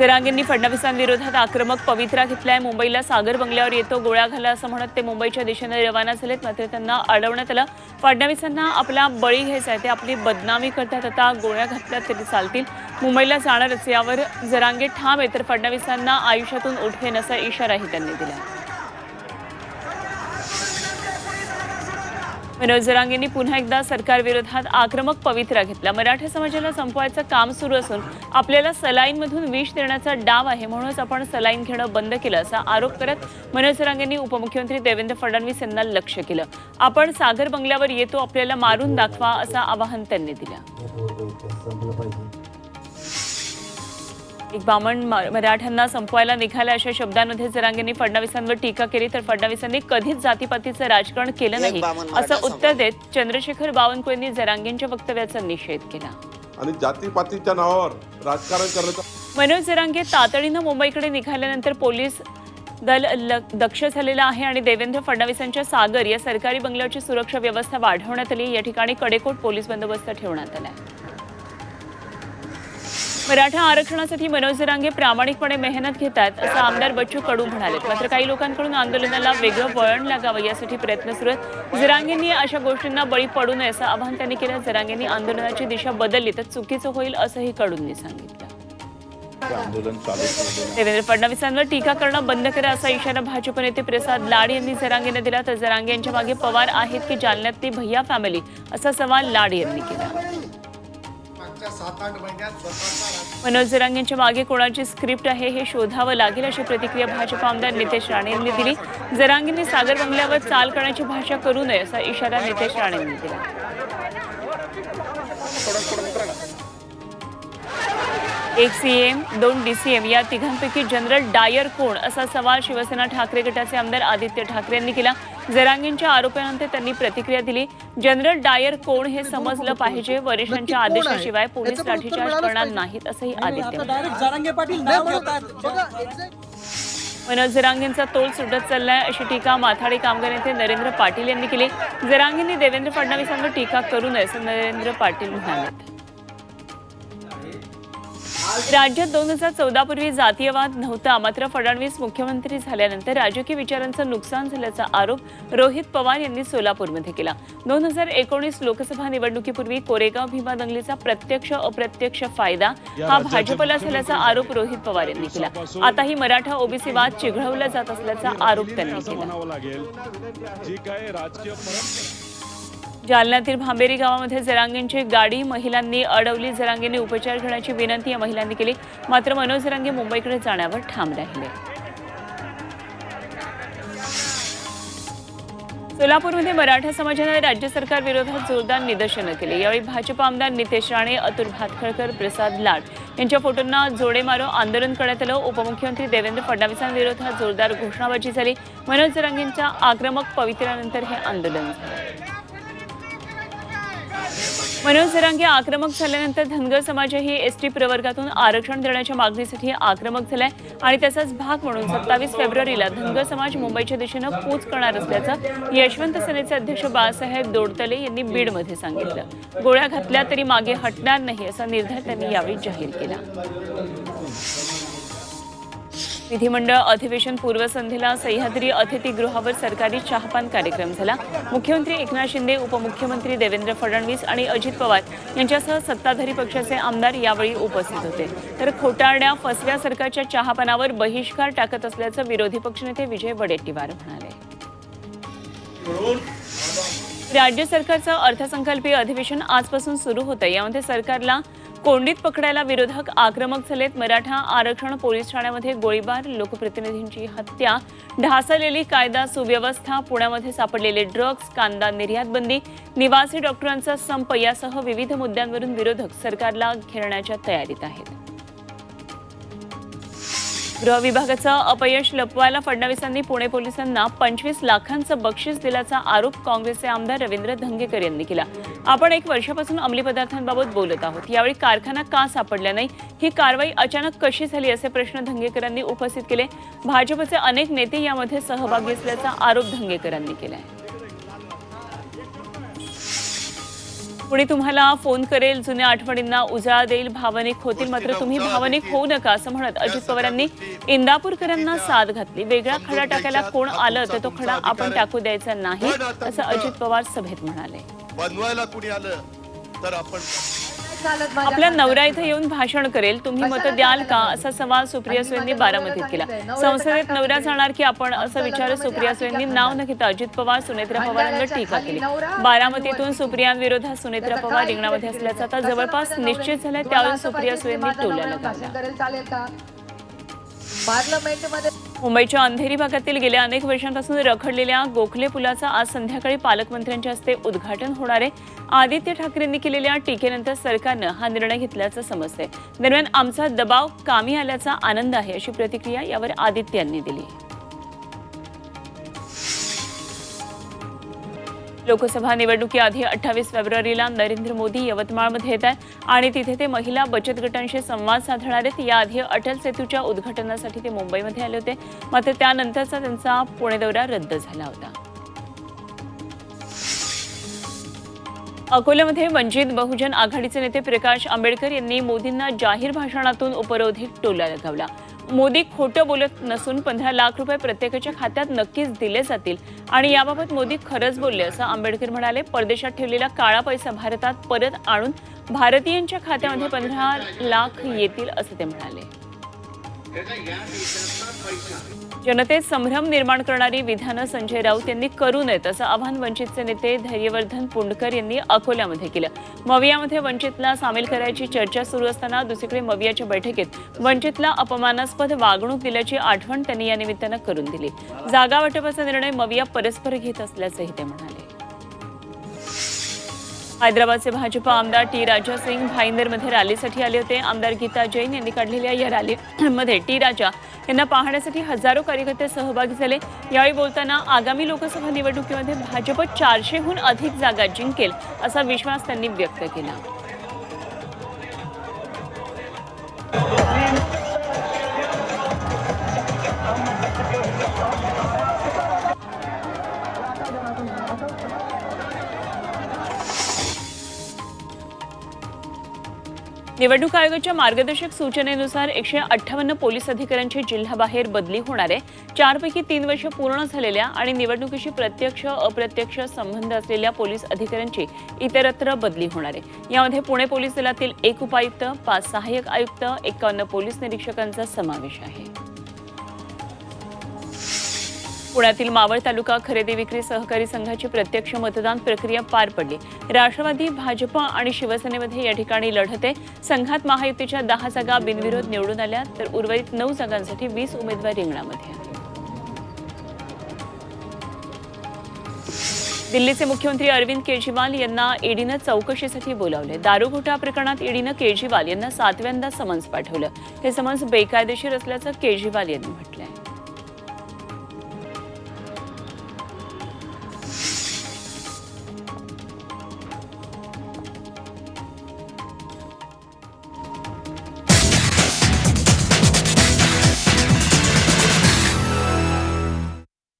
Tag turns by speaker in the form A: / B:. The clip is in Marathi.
A: जरांगेंनी फडणवीसांविरोधात आक्रमक पवित्रा घेतलाय. मुंबईला सागर बंगल्यावर येतो गोळ्या घाला असं म्हणत ते मुंबईच्या दिशेने रवाना झालेत. मात्र त्यांना अडवण्यात आलं. फडणवीसांना आपला बळी घ्यायचा आहे ते आपली बदनामी करतात. आता गोळ्या घातल्यात तरी चालतील. मुंबईला जाणारच यावर जरांगे ठाम आहे तर फडणवीसांना आयुष्यातून उठवेन असा इशाराही त्यांनी दिला. मनोज जरांगेंनी पुन्हा एकदा सरकारविरोधात आक्रमक पवित्रा घेतला. मराठा समाजाला संपवायचं काम सुरू असून आपल्याला सलाईनमधून विष देण्याचा डाव आहे म्हणूनच आपण सलाईन घेणं बंद केलं असा आरोप करत मनोज जरांगेंनी उपमुख्यमंत्री देवेंद्र फडणवीस यांना लक्ष केलं. आपण सागर बंगल्यावर येतो आपल्याला मारून दाखवा असं आवाहन त्यांनी दिलं. एक बामण मराठ्यांना संपवायला निघाल्या अशा शब्दांमध्ये जरांगेंनी फडणवीसांवर टीका केली तर फडणवीसांनी कधीच जातीपातीचं राजकारण केलं नाही. असं उत्तर देत चंद्रशेखर बावनकुळेंनी जरांगेंच्या वक्तव्याचा निषेध केला.
B: आणि जातीपातीच्या नावावर राजकारण करण्याचा
A: मनोज जरांगे तातडीनं मुंबईकडे निघाल्यानंतर पोलीस दल दक्ष झालेलं आहे आणि देवेंद्र फडणवीसांच्या सागर या सरकारी बंगल्याची सुरक्षा व्यवस्था वाढवण्यात आली. या ठिकाणी कडेकोट पोलीस बंदोबस्त ठेवण्यात आलाय मराठा आरक्षणासाठी मनोज जरांगे प्रामाणिकपणे मेहनत घेतात असं आमदार बच्चू कडू म्हणाले मात्र काही लोकांकडून आंदोलनाला वेगळं वळण लागावं यासाठी प्रयत्न सुरू आहेत. जरांगेंनी अशा गोष्टींना बळी पडू नये असं आवाहन त्यांनी केलं. जरांगेंनी आंदोलनाची दिशा बदलली तर चुकीचं होईल असंही कडूंनी सांगितलं. देवेंद्र फडणवीसांवर टीका करणं बंद करा असा इशारा भाजप नेते प्रसाद लाड यांनी जरांगेने दिला. तर जरांगे यांच्या मागे पवार आहेत की जालन्यातली भैया फॅमिली असा सवाल लाड यांनी केला.
C: मागच्या सात आठ महिन्यात
A: जरांगेंच्या मागे कोणाची स्क्रिप्ट आहे हे शोधावं लागेल अशी प्रतिक्रिया भाजप आमदार नितेश राणे यांनी दिली. जरांगेंनी सागर बंगल्यावर चाल करण्याची भाषा करू नये असा इशारा नितेश राणे यांनी दिला. एक सीएम दोन डीसीएम या तिघांपैकी जनरल डायर कोण? असा सवाल शिवसेना ठाकरे गटाचे आमदार आदित्य ठाकरे यांनी केला. जरांगेंच्या आरोपानंतर त्यांनी प्रतिक्रिया दिली. जनरल डायर कोण हे समजलं पाहिजे? वरिष्ठांच्या आदेशाशिवाय पोलीस लाठीचार्ज करणार नाहीत असंही आदित्य मनोज जरांगेंचा तोल सुटत चाललाय अशी टीका माथाडी कामगार नेते नरेंद्र पाटील यांनी केली. जरांगेंनी देवेंद्र फडणवीसांवर टीका करू नये असं नरेंद्र पाटील म्हणाले राज्यात दोन हजार चौदा पूर्वी जातीयवाद नव्हता मात्र फडणवीस मुख्यमंत्री झाल्यानंतर राजकीय विचारांचं नुकसान झाल्याचा आरोप रोहित पवार यांनी सोलापूरमध्ये केला. दोन हजार एकोणीस लोकसभा निवडणुकीपूर्वी कोरेगाव भीमा दंगलीचा प्रत्यक्ष अप्रत्यक्ष फायदा हा भाजपला झाल्याचा आरोप रोहित पवार यांनी केला. आताही मराठा ओबीसी वाद चिघळवला जात असल्याचा आरोप त्यांनी केला. जालन्यातील भांबेरी गावामध्ये जरांगेंची गाडी महिलांनी अडवली. जरांगेंनी उपचार घेण्याची विनंती या महिलांनी केली. मात्र मनोज जरांगे मुंबईकडे जाण्यावर ठाम राहिले. सोलापूरमध्ये मराठा समाजाने राज्य सरकार विरोधात जोरदार निदर्शनं केली. यावेळी भाजप आमदार नितेश राणे अतुल भातखळकर प्रसाद लाड यांच्या फोटोंना जोडे मारो आंदोलन करण्यात आलं. उपमुख्यमंत्री देवेंद्र फडणवीसांविरोधात जोरदार घोषणाबाजी झाली. मनोज जरांगेंच्या आक्रमक पवित्र्यानंतर हे आंदोलन झालं. मनोज जरांगे आक्रमक झाल्यानंतर धनगर समाजही एसटी प्रवर्गातून आरक्षण देण्याच्या मागणीसाठी आक्रमक झालाय आणि त्याचाच भाग म्हणून सत्तावीस फेब्रुवारीला धनगर समाज मुंबईच्या दिशेनं कूच करणार असल्याचं यशवंत सेनेचे अध्यक्ष बाळासाहेब दोडतले यांनी बीडमध्ये सांगितलं. गोळ्या घातल्या तरी मागे हटणार नाही असा निर्धार त्यांनी यावेळी जाहीर केला. विधिमंडळ अधिवेशन पूर्वसंध्येला सह्याद्री अतिथीगृहावर सरकारी चहापान कार्यक्रम झाला. मुख्यमंत्री एकनाथ शिंदे उपमुख्यमंत्री देवेंद्र फडणवीस आणि अजित पवार यांच्यासह सत्ताधारी पक्षाचे आमदार यावेळी उपस्थित होते. तर खोटारड्या फसव्या सरकारच्या चहापानावर बहिष्कार टाकत असल्याचं विरोधी पक्षनेते विजय वडेट्टीवार म्हणाले. राज्य सरकारचं अर्थसंकल्पीय अधिवेशन आजपासून सुरू होतं. यामध्ये सरकारला कोंडीत पकडायला विरोधक आक्रमक झालेत. मराठा आरक्षण पोलीस ठाण्यामध्ये गोळीबार लोकप्रतिनिधींची हत्या ढासळलेली कायदा सुव्यवस्था पुण्यामध्ये सापडलेले ड्रग्ज कांदा निर्यात बंदी निवासी डॉक्टरांचा संप यासह विविध मुद्द्यांवरून विरोधक सरकारला घेरण्याच्या तयारीत आहेत. गृहविभागाचं अपयश लपवायला फडणवीसांनी पुणे पोलिसांना पंचवीस लाखांचं बक्षीस दिल्याचा आरोप काँग्रेसचे आमदार रवींद्र धंगेकर यांनी केला. आपण एक वर्षापासून अंमली पदार्थांबाबत बोलत आहोत. यावेळी कारखाना का सापडला नाही? ही कारवाई अचानक कशी झाली असे प्रश्न धंगेकरांनी उपस्थित केले. भाजपचे अनेक नेते यामध्ये सहभागी असल्याचा आरोप धंगेकरांनी केला आहे कुणी तुम्हाला फोन करेल जुन्या आठवणींना उजाळा देईल भावनिक होतील मात्र तुम्ही भावनिक होऊ नका असं म्हणत अजित पवारांनी इंदापूरकरांना साथ घातली. वेगळा खडा टाकायला कोण आलं तर तो खडा आपण टाकू द्यायचा नाही असं अजित पवार सभेत म्हणाले.
D: बनवायला कुणी आलं तर आपण
A: आपल्या नवरा इथं येऊन भाषण करेल. तुम्ही मतं द्याल का? असा सवाल सुप्रिया सुळेंनी बारामतीत केला. संसदेत नवरा जाणार की आपण असं विचार? सुप्रिया सुळेंनी नाव न घेता अजित पवार सुनेत्रा पवारांवर टीका केली. बारामतीतून सुप्रियांविरोधात सुनेत्रा पवार रिंगणामध्ये असल्याचं आता जवळपास निश्चित झालंय त्यावर सुप्रिया सुळेंनी टोल्या लगावल्या
E: करेल चालेल का? पार्लमेंटमध्ये
A: मुंबईच्या अंधेरी भागातील गेल्या अनेक वर्षांपासून रखडलेल्या गोखले पुलाचं आज संध्याकाळी पालकमंत्र्यांच्या हस्ते उद्घाटन होणार आहे. आदित्य ठाकरेंनी केलेल्या टीकेनंतर सरकारनं हा निर्णय घेतल्याचं समजतंय. दरम्यान आमचा दबाव कामी आल्याचा आनंद आहे अशी प्रतिक्रिया यावर आदित्य यांनी दिली. लोकसभा निवडणुकीआधी अठ्ठावीस फेब्रुवारीला नरेंद्र मोदी यवतमाळमध्ये येत आहेत आणि तिथे ते महिला बचत गटांशी संवाद साधणार आहेत. याआधी अटल सेतूच्या उद्घाटनासाठी ते मुंबईमध्ये आले होते. मात्र त्यानंतरचा त्यांचा पुणे दौरा रद्द झाला होता. अकोल्यामध्ये वंचित बहुजन आघाडीचे नेते प्रकाश आंबेडकर यांनी मोदींना जाहीर भाषणातून उपरोधिक टोला लगावला. मोदी खोटं बोलत नसून पंधरा लाख रुपये प्रत्येकाच्या खात्यात नक्कीच दिले जातील. आणि याबाबत मोदी खरंच बोलले असं आंबेडकर म्हणाले परदेशात ठेवलेला काळा पैसा भारतात परत आणून भारतीयांच्या खात्यामध्ये पंधरा लाख येतील असं ते म्हणाले. जनतेत संभ्रम निर्माण करणारी विधानं संजय राऊत यांनी करू नयेत असं आव्हान वंचितचे नेते धैर्यवर्धन पुंडकर यांनी अकोल्यामध्ये केलं. मवियामध्ये वंचितला सामील करायची चर्चा सुरू असताना दुसरीकडे मवियाच्या बैठकीत वंचितला अपमानास्पद वागणूक दिल्याची आठवण त्यांनी या निमित्तानं करून दिली. जागा वाटपाचा निर्णय मविया परस्पर घेत असल्याचंही ते म्हणाले. हैदराबादचे भाजपा आमदार टी राजा सिंग भाईंदरमध्ये रॅलीसाठी आले होते. आमदार गीता जैन यांनी काढलेल्या या रॅलीमध्ये टी राजा यांना पाहण्यासाठी हजारो कार्यकर्ते सहभागी झाले. यावेळी बोलताना आगामी लोकसभा निवडणुकीमध्ये भाजप चारशेहून अधिक जागा जिंकेल असा विश्वास त्यांनी व्यक्त केला. निवडणूक आयोगाच्या मार्गदर्शक सूचनेनुसार एकशे अठ्ठावन्न पोलीस अधिकाऱ्यांची जिल्हाबाहेर बदली होणार आहे. चारपैकी तीन वर्ष पूर्ण झालेल्या आणि निवडणुकीशी प्रत्यक्ष अप्रत्यक्ष संबंध असलेल्या पोलीस अधिकाऱ्यांची इतरत्र बदली होणार आहे. यामध्ये पुणे पोलीस दलातील एक उपायुक्त पाच सहाय्यक आयुक्त एकावन्न पोलीस निरीक्षकांचा समावेश आहे. पुण्यातील मावळ तालुका खरेदी विक्री सहकारी संघाची प्रत्यक्ष मतदान प्रक्रिया पार पडली. राष्ट्रवादी भाजप आणि शिवसेनेमध्ये या ठिकाणी लढत आहे. संघात महायुतीच्या दहा जागा बिनविरोध निवडून आल्या तर उर्वरित नऊ जागांसाठी वीस उमेदवार रिंगणामध्ये दिल्लीचे मुख्यमंत्री अरविंद केजरीवाल यांना ईडीनं चौकशीसाठी बोलावले. दारू घोटाळा प्रकरणात ईडीनं केजरीवाल यांना सातव्यांदा समन्स पाठवलं. हे समन्स बेकायदेशीर असल्याचं केजरीवाल यांनी म्हटलंय.